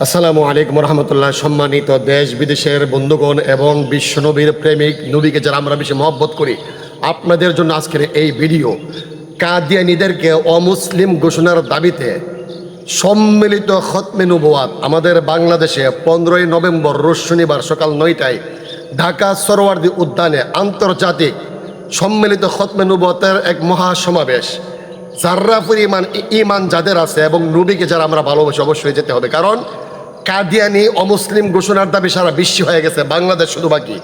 আসসালামু আলাইকুম রহমতুল্লাহ সম্মানিত দেশ বিদেশের বন্ধুগণ এবং বিশ্বনবীর প্রেমিক নবীকে যারা আমরা বেশি মহব্বত করি, আপনাদের জন্য আজকের এই ভিডিও কাদিয়ানিদেরকে অমুসলিম ঘোষণার দাবিতে সম্মিলিত খতমে নবুয়াত। আমাদের বাংলাদেশে পনেরোই নভেম্বর রোজ শনিবার সকাল নয়টায় ঢাকা সরোয়ার্দী উদ্যানে আন্তর্জাতিক সম্মিলিত খতমে নবুয়াতের এক মহাসমাবেশ। যার্রা পরিমাণ ই- ইমান যাদের আছে এবং নবীকে যারা আমরা ভালোবাসি অবশ্যই যেতে হবে। কারণ কাদিয়ানি অমুসলিম ঘোষণার দাবি সারা বিশ্ব হয়ে গেছে, বাংলাদেশ শুধু বাকি।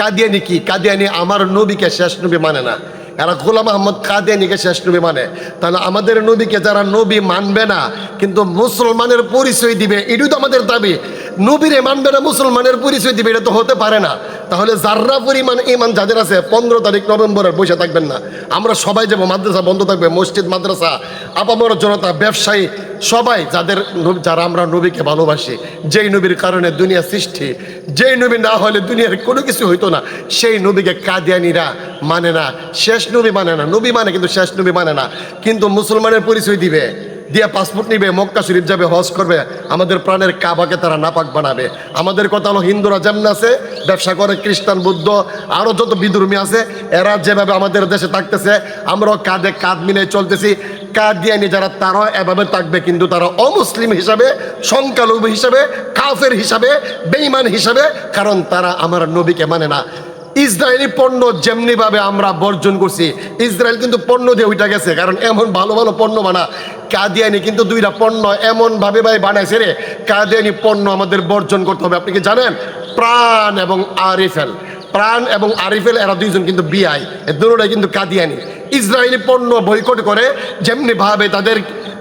কাদিয়ানি কি? কাদিয়ানি আমার নবীকে শেষ নবী মানে না। এরা গোলাম আহমদ কাদিয়ানিকে শেষ নবী মানে। তাহলে আমাদের নবীকে যারা নবী মানবে না, কিন্তু মুসলমানের পরিচয় দিবে, এটাই তো আমাদের দাবি। নবীরে মানবে না, মুসলমানের পরিচয় দিবে, এটা তো হতে পারে না। তাহলে যার্রা পরিমাণ ইমান যাদের আছে, পনেরো তারিখ নভেম্বরের বসে থাকবেন না। আমরা সবাই যাব, মাদ্রাসা বন্ধ থাকবে, মসজিদ, মাদ্রাসা, আপামর জনতা, ব্যবসায়ী, সবাই যাদের যারা আমরা নবীকে ভালোবাসি, যেই নবীর কারণে দুনিয়া সৃষ্টি, যেই নবী না হলে দুনিয়ার কোনো কিছু হইতো না, সেই নবীকে কাদিয়ানিরা মানে না। শেষ নবী মানে না, নবী মানে কিন্তু শেষ নবী মানে না। কিন্তু মুসলমানের পরিচয় দিবে। দিয়ে পাসপোর্ট নিবে, মক্কা শরীফ যাবে, হজ করবে। আমাদের প্রাণের কাবাকে তারা নাপাক বানাবে। আমাদের কথা হলো হিন্দুরা যেমন আছে, ব্যবসা করে খ্রিস্টান, বুদ্ধ আরও যত বিধর্মী আছে, এরা যেভাবে আমাদের দেশে থাকতেছে, আমরাও কাঁধে কাঁধ মিলে চলতেছি। কাদিয়ানি যারা তারাও এভাবে থাকবে, কিন্তু তারা অমুসলিম হিসাবে, সংখ্যালঘু হিসাবে, কাফের হিসাবে বেইমান হিসাবে, কারণ তারা আমার নবীকে মানে না। ইসরায়েলি পণ্য যেমনিভাবে আমরা বর্জন করছি, ইসরায়েল কিন্তু পণ্য দিয়ে উঠে গেছে, কারণ এমন ভালো ভালো পণ্য বানা। কাদিয়ানি কিন্তু দুইটা পণ্য এমন ভাবে ভাই বানাইছে রে, কাদিয়ানি পণ্য আমাদের বর্জন করতে হবে। আপনি কি জানেন? প্রাণ এবং আরিফেল। প্রাণ এবং আরিফেল, এরা দুইজন কিন্তু বিআই। এ দুটোটাই কিন্তু কাদিয়ানি। ইসরায়েলি পণ্য বয়কট করে যেমনি ভাবে তাদের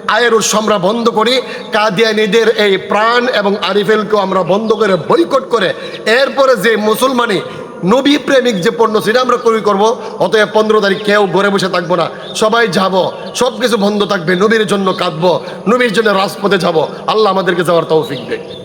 আয়ের উৎস আমরা বন্ধ করি, কাদিয়ানিদের এই প্রাণ এবং আরিফেলকেও আমরা বন্ধ করে বয়কট করে। এরপরে যে মুসলমানি নবী প্রেমিক যে পণ্য সেটা আমরা ক্রয় করব, অতএব পনেরো তারিখ কেউ ঘরে বসে থাকব না। সবাই যাব সব কিছু বন্ধ থাকবে, নবীর জন্য কাঁদবো, নবীর জন্য রাজপথে যাব। আল্লাহ আমাদেরকে যাওয়ার তৌফিক দেয়।